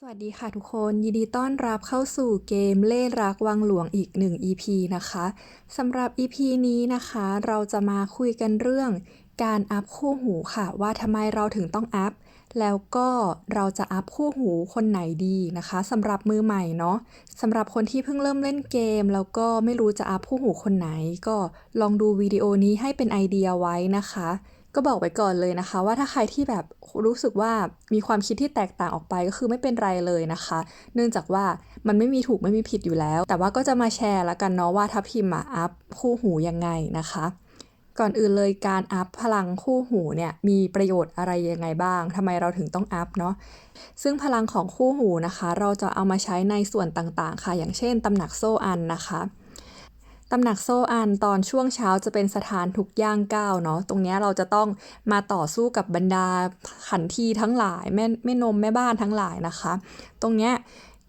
สวัสดีค่ะทุกคนยินดีต้อนรับเข้าสู่เกมเล่รักวังหลวงอีกหนึ่ง EP นะคะสำหรับ EP นี้นะคะ เราจะมาคุยกันเรื่องการอัพคู่หูค่ะ ว่าทำไมเราถึงต้องอัพ แล้วก็เราจะอัพคู่หูคนไหนดีนะคะสำหรับมือใหม่เนาะสำหรับคนที่เพิ่งเริ่มเล่นเกม แล้วก็ไม่รู้จะอัพคู่หูคนไหน ก็ลองดูวิดีโอนี้ให้เป็นไอเดียไว้นะคะ ก็บอกไว้ก่อนเลยนะคะ ว่าถ้าใครที่แบบรู้สึกว่ามีความคิดที่แตกต่างออกไปก็คือไม่เป็นไรเลยนะคะ เนื่องจากว่ามันไม่มีถูกไม่มีผิดอยู่แล้ว แต่ว่าก็จะมาแชร์ละกันเนาะว่าทัพพิมมาอัพคู่หูยังไงนะคะ ก่อนอื่นเลยการอัพพลังคู่หูเนี่ยมีประโยชน์อะไรยังไงบ้างทำไมเราถึงต้องอัพเนาะซึ่งพลังของคู่หูนะคะ เราจะเอามาใช้ในส่วนต่างๆ ค่ะ อย่างเช่นตำหนักโซ่อันนะคะ ตำหนักโซ่อันตอนช่วงเช้าจะเป็นสถานทุกย่างก้าวเนาะ ตรงนี้เราจะต้องมาต่อสู้กับบรรดาขันทีทั้งหลายแม่แม่นมแม่บ้านทั้งหลายนะคะ ตรงนี้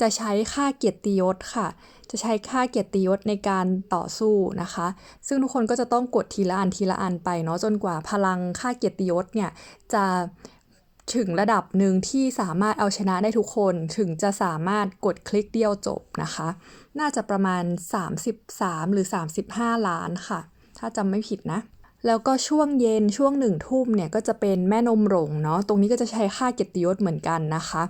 จะใช้ค่าเกียรติยศค่ะ จะใช้ค่าเกียรติยศในการต่อสู้นะคะ ซึ่งทุกคนก็จะต้องกดทีละอันทีละอันไปเนาะจนกว่าพลังค่าเกียรติยศเนี่ยจะถึงระดับหนึ่งที่สามารถเอาชนะได้ทุกคนถึงจะสามารถกดคลิกเดียวจบนะคะ น่าจะประมาณ 33 หรือ 35 ล้านค่ะ ถ้าจำไม่ผิดนะ แล้วก็ช่วงเย็นช่วงหนึ่งทุ่มเนี่ยก็จะเป็นแม่นมหลงเนาะตรงนี้ก็จะใช้ค่าเกียรติยศเหมือนกันนะคะ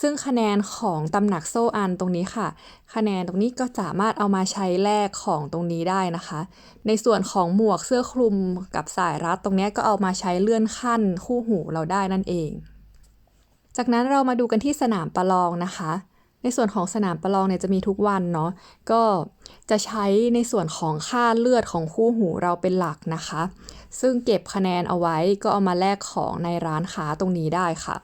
ซึ่งคะแนนของตำหนักโซอันตรงนี้ค่ะ คะแนนตรงนี้ก็สามารถเอามาใช้แลกของตรงนี้ได้นะคะ ในส่วนของหมวกเสื้อคลุมกับสายรัดตรงนี้ก็เอามาใช้เลื่อนขั้นคู่หูเราได้นั่นเอง จากนั้นเรามาดูกันที่สนามประลองนะคะ ในส่วนของสนามประลองเนี่ยจะมีทุกวันเนาะก็จะใช้ในส่วนของค่าเลือดของคู่หูเราเป็นหลักนะคะ ซึ่งเก็บคะแนนเอาไว้ก็เอามาแลกของในร้านค้าตรงนี้ได้ค่ะ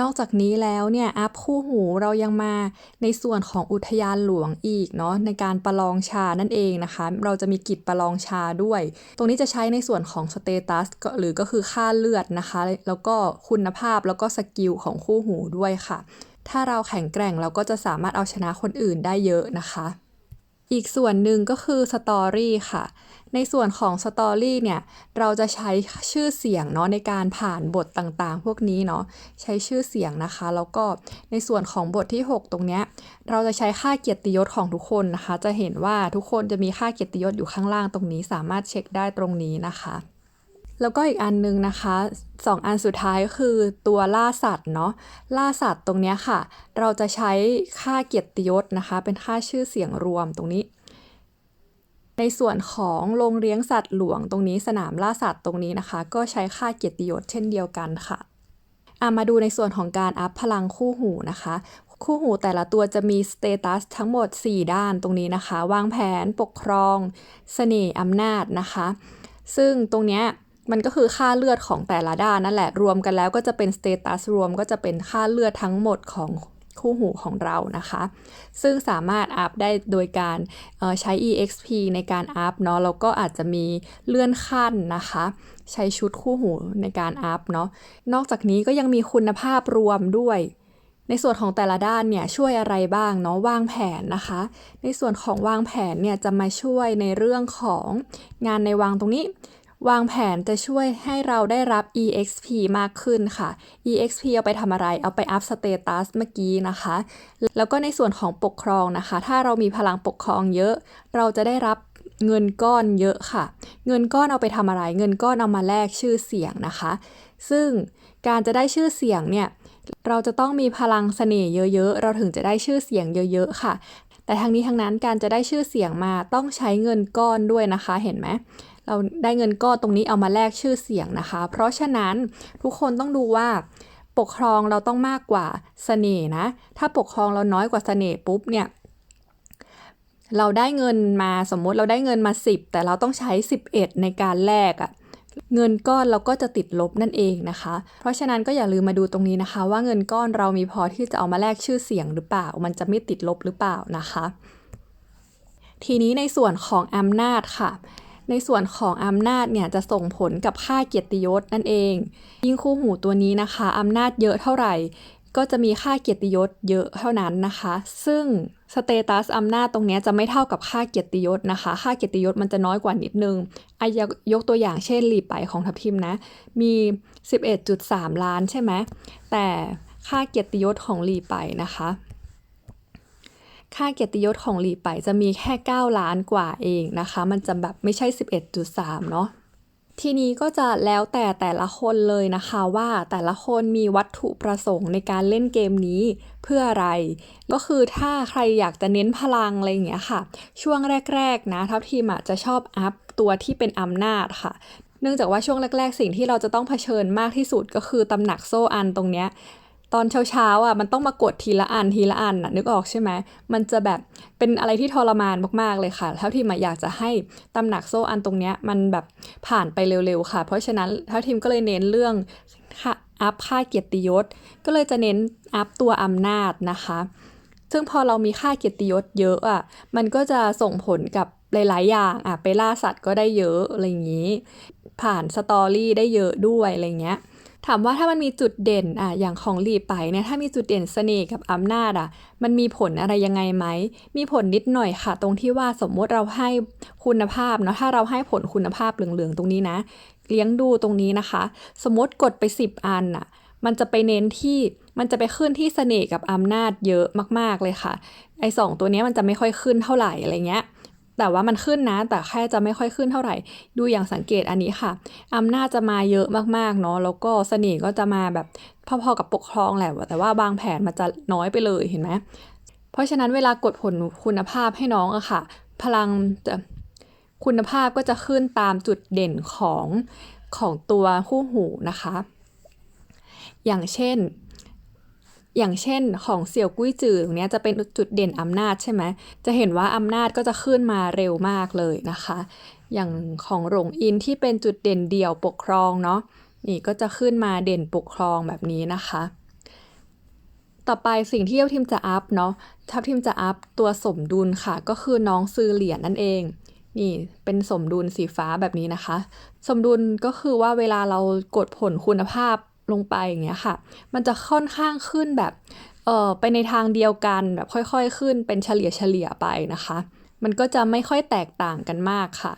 นอกจากนี้แล้วเนี่ยอัพคู่หูเรายังมาในส่วนของอุทยานหลวงอีกเนาะในการประลองชานั่นเองนะคะ เราจะมีกิจประลองชาด้วย ตรงนี้จะใช้ในส่วนของสเตตัสหรือก็คือค่าเลือดนะคะ แล้วก็คุณภาพแล้วก็สกิลของคู่หูด้วยค่ะ ถ้าเราแข็งแกร่งเราก็จะสามารถเอาชนะคนอื่นได้เยอะนะคะ อีกส่วนหนึ่งก็คือสตอรี่ค่ะ ในส่วนของสตอรี่เนี่ย เราจะใช้ชื่อเสียงเนาะในการผ่านบทต่างๆ พวกนี้เนาะ ใช้ชื่อเสียงนะคะ แล้วก็ในส่วนของบทที่ 6 ตรงเนี้ย เราจะใช้ค่าเกียรติยศของทุกคนนะคะ จะเห็นว่าทุกคนจะมีค่าเกียรติยศอยู่ข้างล่างตรงนี้ สามารถเช็คได้ตรงนี้นะคะ แล้วก็อีกอันนึงนะคะสองอันสุดท้ายก็คือตัวล่าสัตว์เนาะล่าสัตว์ตรงนี้ค่ะ เราจะใช้ค่าเกียรติยศนะคะ เป็นค่าชื่อเสียงรวมตรงนี้ ในส่วนของโรงเลี้ยงสัตว์หลวงตรงนี้สนามล่าสัตว์ตรงนี้นะคะ ก็ใช้ค่าเกียรติยศเช่นเดียวกันค่ะอามาดูในส่วนของการอัพพลังคู่หูนะคะ คู่หูแต่ละตัวจะมีสเตตัสทั้งหมด 4 ด้านตรงนี้นะคะ วางแผนปกครองเสน่ห์อำนาจนะคะ ซึ่งตรงเนี้ย มันก็คือค่าเลือดของแต่ละด้านนั่นแหละรวมกันแล้วก็จะเป็นสเตตัสรวมก็จะเป็นค่าเลือดทั้งหมดของคู่หูของเรานะคะ ซึ่งสามารถอัพได้โดยการใช้ exp ในการอัพเนาะแล้วก็อาจจะมีเลื่อนขั้นนะคะ ใช้ชุดคู่หูในการอัพเนาะนอกจากนี้ก็ยังมีคุณภาพรวมด้วย ในส่วนของแต่ละด้านเนี่ยช่วยอะไรบ้างเนาะวางแผนนะคะ ในส่วนของวางแผนเนี่ยจะมาช่วยในเรื่องของงานในวังตรงนี้ วางแผนจะช่วยให้เราได้รับ exp มากขึ้นค่ะ exp เอาไปทำอะไร เอาไปอัพสเตตัสเมื่อกี้นะคะ แล้วก็ในส่วนของปกครองนะคะ ถ้าเรามีพลังปกครองเยอะ เราจะได้รับเงินก้อนเยอะค่ะ เงินก้อนเอาไปทำอะไร เงินก้อนเอามาแลกชื่อเสียงนะคะ ซึ่งการจะได้ชื่อเสียงเนี่ย เราจะต้องมีพลังเสน่ห์เยอะๆ เราถึงจะได้ชื่อเสียงเยอะๆ ค่ะ แต่ทั้งนี้ทั้งนั้นการจะได้ชื่อเสียงมาต้องใช้เงินก้อนด้วยนะคะเห็นไหมเราได้เงินก้อนตรงนี้เอามาแลกชื่อเสียงนะคะ เพราะฉะนั้นทุกคนต้องดูว่าปกครองเราต้องมากกว่าเสน่ห์นะ ถ้าปกครองเราน้อยกว่าเสน่ห์ปุ๊บเนี่ย เราได้เงินมาสมมติเราได้เงินมา 10 แต่เราต้องใช้ 11 ในการแลกอะ เงินก้อนเราก็จะติดลบนั่นเองนะคะ เพราะฉะนั้นก็อย่าลืมมาดูตรงนี้นะคะ ว่าเงินก้อนเรามีพอที่จะเอามาแลกชื่อเสียงหรือเปล่า มันจะไม่ติดลบหรือเปล่านะคะ ทีนี้ในส่วนของอำนาจค่ะในส่วนของอำนาจเนี่ยจะส่งผลกับค่าเกียรติยศนั่นเอง ยิ่งคู่หูตัวนี้นะคะอำนาจเยอะเท่าไหร่ ก็จะมีค่าเกียรติยศเยอะเท่านั้นนะคะ ซึ่งสเตตัสอำนาจตรงนี้จะไม่เท่ากับค่าเกียรติยศนะคะ ค่าเกียรติยศมันจะน้อยกว่านิดนึงอายยกตัวอย่างเช่นรีไปของทัพทิมนะ มี 11.3 ล้านใช่ไหม แต่ค่าเกียรติยศของหลีไปนะคะ ค่าเกียรติยศของหลีไปจะมีแค่ 9 ล้านกว่าเองนะคะ มันจะแบบไม่ใช่ 11.3 เนาะ ทีนี้ก็จะแล้วแต่แต่ละคนเลยนะคะว่าแต่ละคนมีวัตถุประสงค์ในการเล่นเกมนี้เพื่ออะไร ก็คือถ้าใครอยากจะเน้นพลังอะไรอย่างเงี้ยค่ะ ช่วงแรก ๆ นะทัพทีมจะชอบอัพตัวที่เป็นอำนาจค่ะ เนื่องจากว่าช่วงแรก ๆ สิ่งที่เราจะต้องเผชิญมากที่สุดก็คือตำหนักโซ่อันตรงเนี้ย ตอนเช้าๆอะมันต้องมากดทีละอันทีละอันน่ะนึกออกใช่ไหมมันจะแบบเป็นอะไรที่ทรมานมากๆเลยค่ะเท่าที่มาอยากจะให้ตำหนักโซ่อันตรงเนี้ยมันแบบผ่านไปเร็วๆค่ะ เพราะฉะนั้นเท่าทีมก็เลยเน้นเรื่องอัพค่าเกียรติยศ ก็เลยจะเน้นอัพตัวอำนาจนะคะ ซึ่งพอเรามีค่าเกียรติยศเยอะอะมันก็จะส่งผลกับหลายๆอย่างอะไปล่าสัตว์ก็ได้เยอะอะไรอย่างนี้ ผ่านสตอรี่ได้เยอะด้วยอะไรเงี้ย ถามว่าถ้ามันมีจุดเด่นอะอย่างของหลีไปเนี่ยถ้ามีจุดเด่นเสน่ห์กับอำนาจอะ มันมีผลอะไรยังไงไหม มีผลนิดหน่อยค่ะ ตรงที่ว่าสมมติเราให้คุณภาพเนาะถ้าเราให้ผลคุณภาพเหลืองๆ ตรงนี้นะ เลี้ยงดูตรงนี้นะคะ สมมติกดไป 10 อันอะมันจะไปเน้นที่มันจะไปขึ้นที่เสน่ห์กับอำนาจเยอะมาก ๆเลยค่ะ ไอ้สองตัวนี้มันจะไม่ค่อยขึ้นเท่าไหร่อะไรเงี้ย แต่ว่ามันขึ้นนะ แต่แค่จะไม่ค่อยขึ้นเท่าไหร่ ดูอย่างสังเกตอันนี้ค่ะ อำนาจจะมาเยอะมากๆเนาะ แล้วก็เสน่ห์ก็จะมาแบบพอๆกับปกครองแหละ แต่ว่าบางแผนมันจะน้อยไปเลยเห็นไหม เพราะฉะนั้นเวลากดผลคุณภาพให้น้องอะค่ะ พลังจะคุณภาพก็จะขึ้นตามจุดเด่นของของตัวคู่หูนะคะ อย่างเช่น อย่างเช่นของเสี่ยวกุ้ยจือตรงนี้จะเป็นจุดเด่นอำนาจใช่ไหมจะเห็นว่าอำนาจก็จะขึ้นมาเร็วมากเลยนะคะ อย่างของหลงอินที่เป็นจุดเด่นเดี่ยวปกครองเนาะนี่ก็จะขึ้นมาเด่นปกครองแบบนี้นะคะ ต่อไปสิ่งที่ทัพทิมจะอัพเนาะทัพทิมจะอัพตัวสมดุลค่ะ ก็คือน้องซื้อเหรียญนั่นเองนี่เป็นสมดุลสีฟ้าแบบนี้นะคะ สมดุลก็คือว่าเวลาเรากดผลคุณภาพ ลงไปอย่างเงี้ยค่ะ มันจะค่อนข้างขึ้นแบบเออไปในทางเดียวกันแบบค่อยๆ ขึ้นเป็นเฉลี่ยเฉลี่ยไปนะคะ มันก็จะไม่ค่อยแตกต่างกันมากค่ะ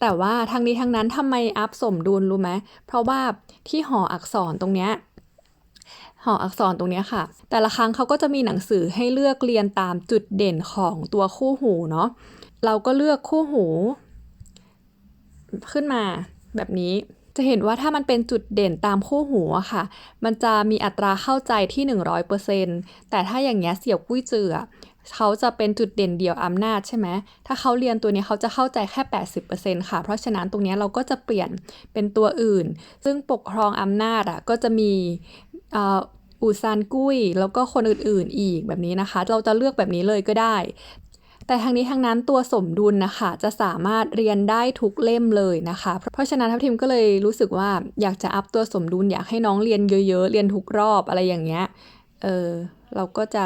แต่ว่าทางนี้ทางนั้นทำไมอัพสมดุลรู้ไหมเพราะว่าที่หออักษรตรงเนี้ยหออักษรตรงนี้ค่ะ แต่ละครั้งเขาก็จะมีหนังสือให้เลือกเรียนตามจุดเด่นของตัวคู่หูเนาะเราก็เลือกคู่หู ขึ้นมาแบบนี้ จะเห็นว่าถ้ามันเป็นจุดเด่นตามคู่หูอะค่ะ มันจะมีอัตราเข้าใจที่ 100%แต่ถ้าอย่างเงี้ยเสี่ยวกุ้ยเจือเขาจะเป็นจุดเด่นเดียวอำนาจใช่ไหม ถ้าเขาเรียนตัวนี้เขาจะเข้าใจแค่ 80%ค่ะ เพราะฉะนั้นตรงนี้เราก็จะเปลี่ยนเป็นตัวอื่น ซึ่งปกครองอำนาจอะก็จะมีอูซานกุ้ย แล้วก็คนอื่นๆอีกแบบนี้นะคะ เราจะเลือกแบบนี้เลยก็ได้ แต่ทางนี้ทางนั้นตัวสมดุลนะคะจะสามารถเรียนได้ทุกเล่มเลยนะคะ เพราะฉะนั้นทัพทิมก็เลยรู้สึกว่าอยากจะอัพตัวสมดุลอยากให้น้องเรียนเยอะๆ เรียนทุกรอบอะไรอย่างเงี้ย เออเราก็จะ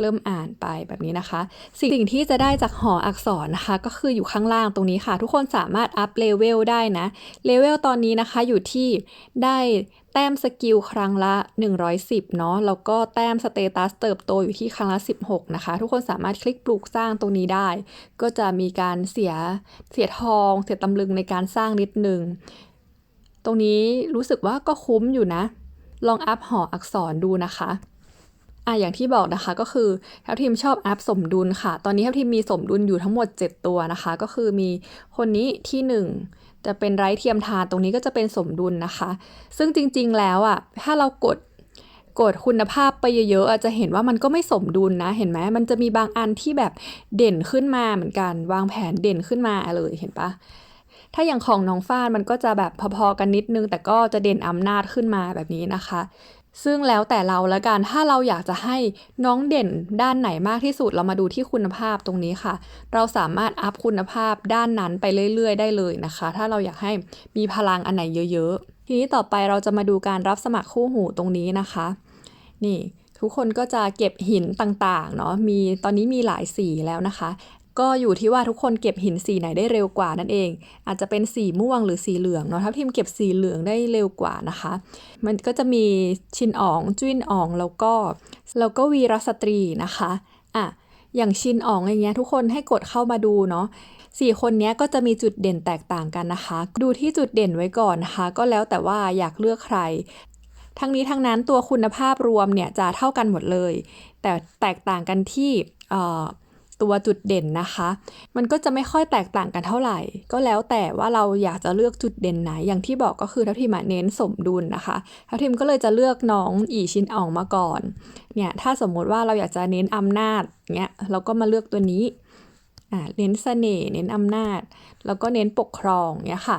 เริ่มอ่านไปแบบนี้นะคะ สิ่งที่จะได้จากหออักษรนะคะ ก็คืออยู่ข้างล่างตรงนี้ค่ะ ทุกคนสามารถอัพเลเวลได้นะเลเวลตอนนี้นะคะอยู่ที่ได้แต้มสกิลครั้งละ 110 เนาะ แล้วก็แต้มสเตตัสเติบโตอยู่ที่ครั้งละ 16 นะคะ ทุกคนสามารถคลิกปลูกสร้างตรงนี้ได้ ก็จะมีการเสียเสียทอง เสียตำลึงในการสร้างนิดนึง ตรงนี้รู้สึกว่าก็คุ้มอยู่นะ ลองอัพหออักษรดูนะคะ อะอย่างที่บอกนะคะก็คือทัพทีมชอบแอปสมดุลค่ะ ตอนนี้ทัพทีมมีสมดุลอยู่ทั้งหมด 7 ตัวนะคะ ก็คือมีคนนี้ที่ 1 จะเป็นไร้เทียมทานตรงนี้ก็จะเป็นสมดุลนะคะ ซึ่งจริงๆแล้วอะถ้าเรากดกดคุณภาพไปเยอะๆอาจะเห็นว่ามันก็ไม่สมดุลนะ เห็นไหมมันจะมีบางอันที่แบบเด่นขึ้นมาเหมือนกันวางแผนเด่นขึ้นมาเลยเห็นปะถ้าอย่างของน้องฟ้านมันก็จะแบบพอๆกันนิดนึง แต่ก็จะเด่นอำนาจขึ้นมาแบบนี้นะคะ ซึ่งแล้วแต่เราละกัน ถ้าเราอยากจะให้น้องเด่นด้านไหนมากที่สุด เรามาดูที่คุณภาพตรงนี้ค่ะ เราสามารถอัพคุณภาพด้านนั้นไปเรื่อยๆ ได้เลยนะคะ ถ้าเราอยากให้มีพลังอันไหนเยอะๆ ทีนี้ต่อไปเราจะมาดูการรับสมัครคู่หูตรงนี้นะคะ นี่ทุกคนก็จะเก็บหินต่างๆ เนาะ มีตอนนี้มีหลายสีแล้วนะคะ ก็อยู่ที่ว่าทุกคนเก็บหินสีไหนได้เร็วกว่านั่นเอง อาจจะเป็นสีม่วงหรือสีเหลืองเนาะถ้าทีมเก็บสีเหลืองได้เร็วกว่านะคะ มันก็จะมีชินอ๋องจุ้นอ๋องแล้วก็แล้วก็วีรสตรีนะคะอะอย่างชินอ๋องอย่างเงี้ยทุกคนให้กดเข้ามาดูเนาะสี่คนนี้ก็จะมีจุดเด่นแตกต่างกันนะคะ ดูที่จุดเด่นไว้ก่อนนะคะ ก็แล้วแต่ว่าอยากเลือกใคร ทั้งนี้ทั้งนั้นตัวคุณภาพรวมเนี่ยจะเท่ากันหมดเลย แต่แตกต่างกันที่ ตัวจุดเด่นนะคะ มันก็จะไม่ค่อยแตกต่างกันเท่าไหร่ ก็แล้วแต่ว่าเราอยากจะเลือกจุดเด่นไหน อย่างที่บอกก็คือทัพทิมเน้นสมดุลนะคะทัพทิมก็เลยจะเลือกน้องอีชินอองมาก่อน เนี่ยถ้าสมมติว่าเราอยากจะเน้นอำนาจเนี่ยเราก็มาเลือกตัวนี้อ่าเน้นเสน่ห์เน้นอำนาจ แล้วก็เน้นปกครองเนี่ยค่ะ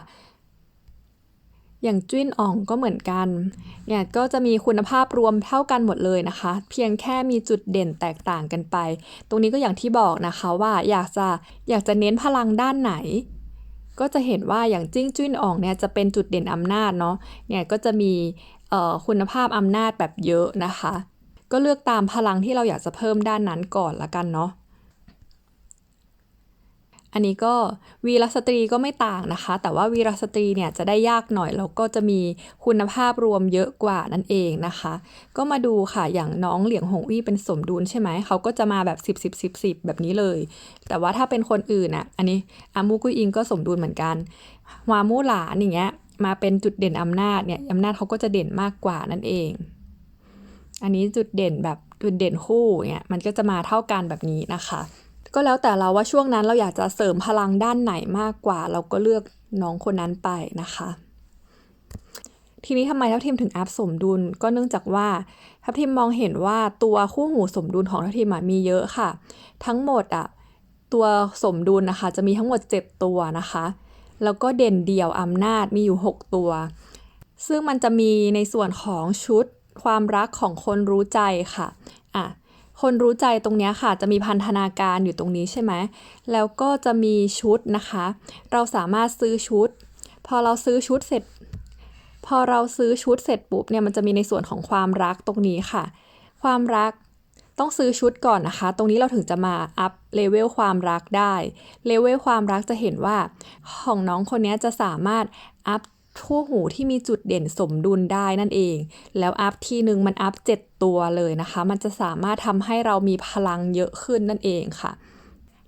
อย่างจิ้นอ่องก็เหมือนกันเนี่ยก็จะมีคุณภาพรวมเท่ากันหมดเลยนะคะ เพียงแค่มีจุดเด่นแตกต่างกันไป ตรงนี้ก็อย่างที่บอกนะคะว่าอยากจะอยากจะเน้นพลังด้านไหน ก็จะเห็นว่าอย่างจิ้งจิ้นอ่องเนี่ยจะเป็นจุดเด่นอำนาจเนาะเนี่ยก็จะมีคุณภาพอำนาจแบบเยอะนะคะ ก็เลือกตามพลังที่เราอยากจะเพิ่มด้านนั้นก่อนละกันเนาะ อันนี้ก็วีรสตรีก็ไม่ต่างนะคะ แต่ว่าวีรสตรีเนี่ยจะได้ยากหน่อยแล้วก็จะมีคุณภาพรวมเยอะกว่านั่นเองนะคะ ก็มาดูค่ะอย่างน้องเหลียงหงวี่เป็นสมดุลใช่ไหมเขาก็จะมาแบบ 10 10 10 10 แบบนี้เลย แต่ว่าถ้าเป็นคนอื่นอะอันนี้อามูกุยอิงก็สมดุลเหมือนกันวามูหลานอย่างเงี้ยมาเป็นจุดเด่นอำนาจเนี่ยอำนาจเขาก็จะเด่นมากกว่านั่นเอง อันนี้จุดเด่นแบบจุดเด่นคู่เนี่ยมันก็จะมาเท่ากันแบบนี้นะคะ ก็แล้วแต่เราว่าช่วงนั้นเราอยากจะเสริมพลังด้านไหนมากกว่า เราก็เลือกน้องคนนั้นไปนะคะ ทีนี้ทำไมทัพทีมถึงอัพสมดุล ก็เนื่องจากว่าทัพทีมมองเห็นว่าตัวคู่หูสมดุลของทัพทีมมีเยอะค่ะ ทั้งหมดอะตัวสมดุลนะคะ จะมีทั้งหมด 7 ตัวนะคะ แล้วก็เด่นเดี่ยวอำนาจมีอยู่ 6 ตัว ซึ่งมันจะมีในส่วนของชุดความรักของคนรู้ใจค่ะอะ คนรู้ใจตรงนี้ค่ะ จะมีพันธนาการอยู่ตรงนี้ใช่ไหม แล้วก็จะมีชุดนะคะ เราสามารถซื้อชุด พอเราซื้อชุดเสร็จ พอเราซื้อชุดเสร็จปุ๊บเนี่ยมันจะมีในส่วนของความรักตรงนี้ค่ะ ความรักต้องซื้อชุดก่อนนะคะ ตรงนี้เราถึงจะมาอัพเลเวลความรักได้ เลเวลความรักจะเห็นว่าของน้องคนนี้จะสามารถอัพ คู่หูที่มีจุดเด่นสมดุลได้นั่นเอง แล้วอัพทีหนึ่งมันอัพ 7 ตัวเลยนะคะ มันจะสามารถทำให้เรามีพลังเยอะขึ้นนั่นเองค่ะ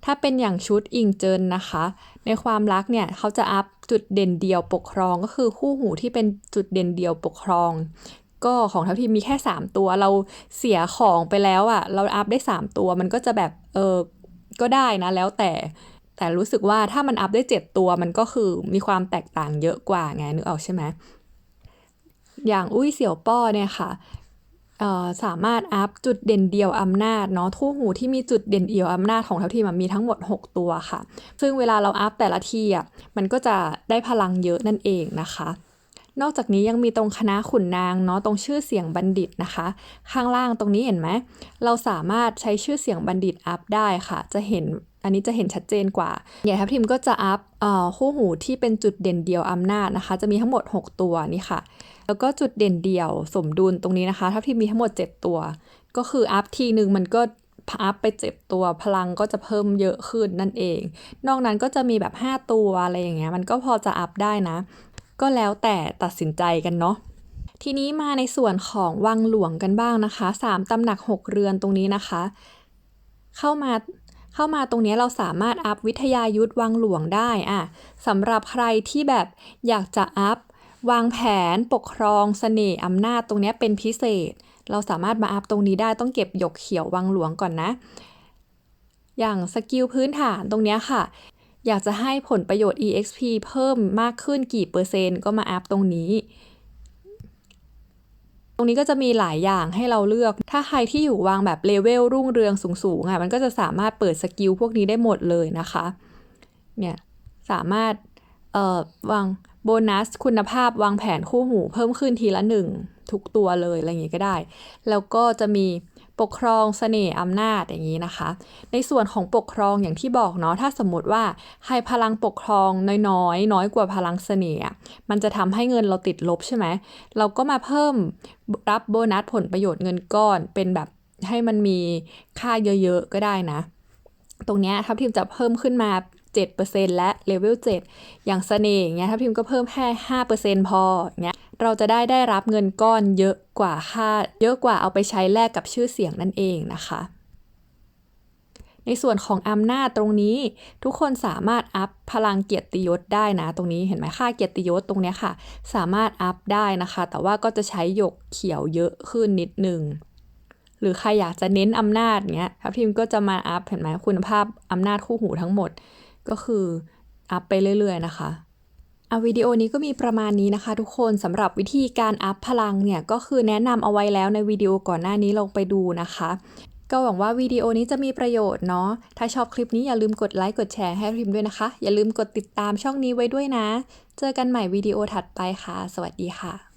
ถ้าเป็นอย่างชุดอิงเจินนะคะ ในความรักเนี่ยเขาจะอัพจุดเด่นเดียวปกครองก็คือคู่หูที่เป็นจุดเด่นเดียวปกครอง ก็ของทัพทีมมีแค่ 3 ตัวเราเสียของไปแล้วอะ่ะ เราอัพได้ 3 ตัวมันก็จะแบบเออก็ได้นะแล้วแต่ แต่รู้สึกว่าถ้ามันอัพได้ 7 ตัวมันก็คือมีความแตกต่างเยอะกว่าไงนึกออกใช่ไหมอย่างอุ้ยเสี่ยวป้อเนี่ยค่ะสามารถอัพจุดเด่นเดียวอำนาจเนาะทู่หูที่มีจุดเด่นเดียวอำนาจของเท่าทีมันมีทั้งหมด 6 ตัวค่ะ ซึ่งเวลาเราอัพแต่ละทีอะมันก็จะได้พลังเยอะนั่นเองนะคะ นอกจากนี้ยังมีตรงคณะขุนนางเนาะตรงชื่อเสียงบัณฑิตนะคะ ข้างล่างตรงนี้เห็นไหมเราสามารถใช้ชื่อเสียงบัณฑิตอัพได้ค่ะ จะเห็นอันนี้จะเห็นชัดเจนกว่าใหญ่ทับทิมก็จะอัพคู่หูที่เป็นจุดเด่นเดียวอำนาจนะคะ จะมีทั้งหมด 6 ตัวนี่ค่ะ แล้วก็จุดเด่นเดียวสมดุลตรงนี้นะคะทับทิมมีทั้งหมด 7 ตัว ก็คืออัพทีหนึ่งมันก็อัพไปเจ็บตัวพลังก็จะเพิ่มเยอะขึ้นนั่นเอง นอกนั้นก็จะมีแบบ 5 ตัวอะไรอย่างเงี้ยมันก็พอจะอัพได้นะ ก็แล้วแต่ตัดสินใจกันเนาะทีนี้มาในส่วนของวังหลวงกันบ้างนะคะ3ตำหนัก 6 เรือนตรงนี้นะคะ เข้ามาเข้ามาตรงนี้เราสามารถอัพวิทยายุทธวังหลวงได้อะสำหรับใครที่แบบอยากจะอัพวางแผนปกครองสเสน่ห์อำนาจตรงนี้เป็นพิเศษ เราสามารถมาอัพตรงนี้ได้ต้องเก็บหยกเขียววังหลวงก่อนนะ อย่างสกิลพื้นฐานตรงนี้ค่ะ อยากจะให้ผลประโยชน์ exp เพิ่มมากขึ้นกี่เปอร์เซ็นต์ก็มาอัพตรงนี้ ตรงนี้ก็จะมีหลายอย่างให้เราเลือก ถ้าใครที่อยู่วางแบบเลเวลรุ่งเรืองสูงๆอะมันก็จะสามารถเปิดสกิลพวกนี้ได้หมดเลยนะคะ เนี่ยสามารถเอ่อวางโบนัสคุณภาพวางแผนคู่หูเพิ่มขึ้นทีละหนึ่งทุกตัวเลยอะไรอย่างนี้ก็ได้ แล้วก็จะมี ปกครองเสน่ห์อำนาจอย่างนี้นะคะ ในส่วนของปกครองอย่างที่บอกเนาะถ้าสมมติว่าใครพลังปกครองน้อยๆ น้อยกว่าพลังเสน่ห์มันจะทำให้เงินเราติดลบใช่ไหมเราก็มาเพิ่มรับโบนัสผลประโยชน์เงินก้อนเป็นแบบให้มันมีค่าเยอะๆก็ได้นะ ตรงนี้ทัพทีมจะเพิ่มขึ้นมา 7%และเลเวล7อย่างเสน่ห์เงี้ยถ้าพิมก็เพิ่มแค่5%พอเงี้ย เราจะได้ได้รับเงินก้อนเยอะกว่าค่า เยอะกว่าเอาไปใช้แลกกับชื่อเสียงนั่นเองนะคะ ในส่วนของอำนาจตรงนี้ทุกคนสามารถอัพพลังเกียรติยศได้นะ ตรงนี้เห็นไหมค่าเกียรติยศตรงนี้ค่ะ สามารถอัพได้นะคะ แต่ว่าก็จะใช้หยกเขียวเยอะขึ้นนิดนึงหรือใครอยากจะเน้นอำนาจเนี้ยทัพทีมก็จะมาอัพเห็นไหมคุณภาพอำนาจคู่หูทั้งหมด ก็คืออัพไปเรื่อยๆนะคะ อาวิดีโอนี้ก็มีประมาณนี้นะคะ ทุกคนสำหรับวิธีการอัพพลังเนี่ยก็คือแนะนำเอาไว้แล้วในวิดีโอก่อนหน้านี้ลงไปดูนะคะ ก็หวังว่าวิดีโอนี้จะมีประโยชน์เนาะถ้าชอบคลิปนี้อย่าลืมกดไลค์กดแชร์ให้พิมด้วยนะคะ อย่าลืมกดติดตามช่องนี้ไว้ด้วยนะ เจอกันใหม่วิดีโอถัดไปค่ะ สวัสดีค่ะ